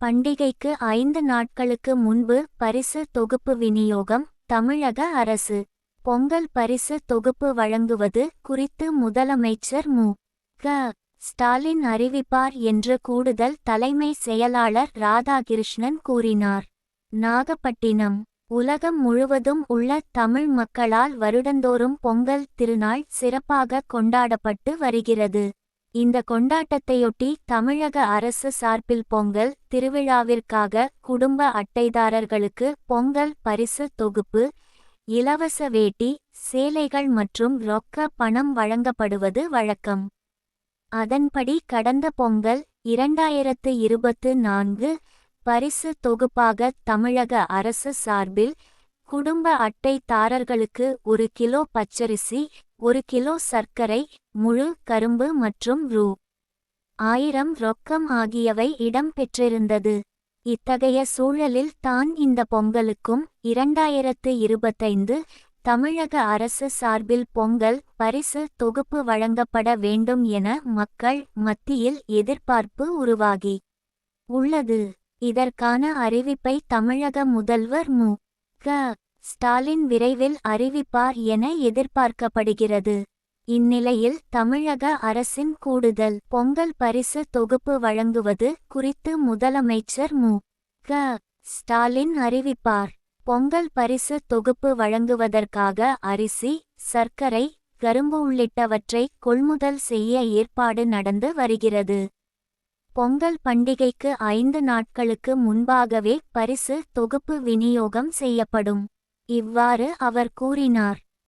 பண்டிகைக்கு ஐந்து நாட்களுக்கு முன்பு பரிசு தொகுப்பு விநியோகம் தமிழக அரசு. பொங்கல் பரிசு தொகுப்பு வழங்குவது குறித்து முதலமைச்சர் மு. க. ஸ்டாலின் அறிவிப்பார் என்று கூடுதல் தலைமை செயலாளர் ராதாகிருஷ்ணன் கூறினார். நாகப்பட்டினம் உலகம் முழுவதும் உள்ள தமிழ் மக்களால் வருடந்தோறும் பொங்கல் திருநாள் சிறப்பாக கொண்டாடப்பட்டு வருகிறது. இந்த கொண்டாட்டத்தையொட்டி தமிழக அரசு சார்பில் பொங்கல் திருவிழாவிற்காக குடும்ப அட்டைதாரர்களுக்கு பொங்கல் பரிசு தொகுப்பு இலவச வேட்டி சேலைகள் மற்றும் ரொக்க பணம் வழங்கப்படுவது வழக்கம். அதன்படி கடந்த பொங்கல் இரண்டாயிரத்து இருபத்து நான்கு பரிசு தொகுப்பாக தமிழக அரசு சார்பில் குடும்ப அட்டைதாரர்களுக்கு ஒரு கிலோ பச்சரிசி ஒரு கிலோ சர்க்கரை முழு கரும்பு மற்றும் ரூ. ஆயிரம் ரொக்கம் ஆகியவை இடம்பெற்றிருந்தது இத்தகைய சூழலில் தான் இந்த பொங்கலுக்கும் இரண்டாயிரத்து இருபத்தைந்து தமிழக அரசு சார்பில் பொங்கல் பரிசு தொகுப்பு வழங்கப்பட வேண்டும் என மக்கள் மத்தியில் எதிர்பார்ப்பு உருவாகி உள்ளது. இதற்கான அறிவிப்பை தமிழக முதல்வர் மு. க. ஸ்டாலின் விரைவில் அறிவிப்பார் என எதிர்பார்க்கப்படுகிறது. இந்நிலையில் தமிழக அரசின் கூடுதல் பொங்கல் பரிசு தொகுப்பு வழங்குவது குறித்து முதலமைச்சர் மு. க. ஸ்டாலின் அறிவிப்பார். பொங்கல் பரிசு தொகுப்பு வழங்குவதற்காக அரிசி சர்க்கரை கரும்பு உள்ளிட்டவற்றை கொள்முதல் செய்ய ஏற்பாடு நடந்து வருகிறது. பொங்கல் பண்டிகைக்கு ஐந்து நாட்களுக்கு முன்பாகவே பரிசு தொகுப்பு விநியோகம் செய்யப்படும். இவ்வாறு அவர் கூறினார்.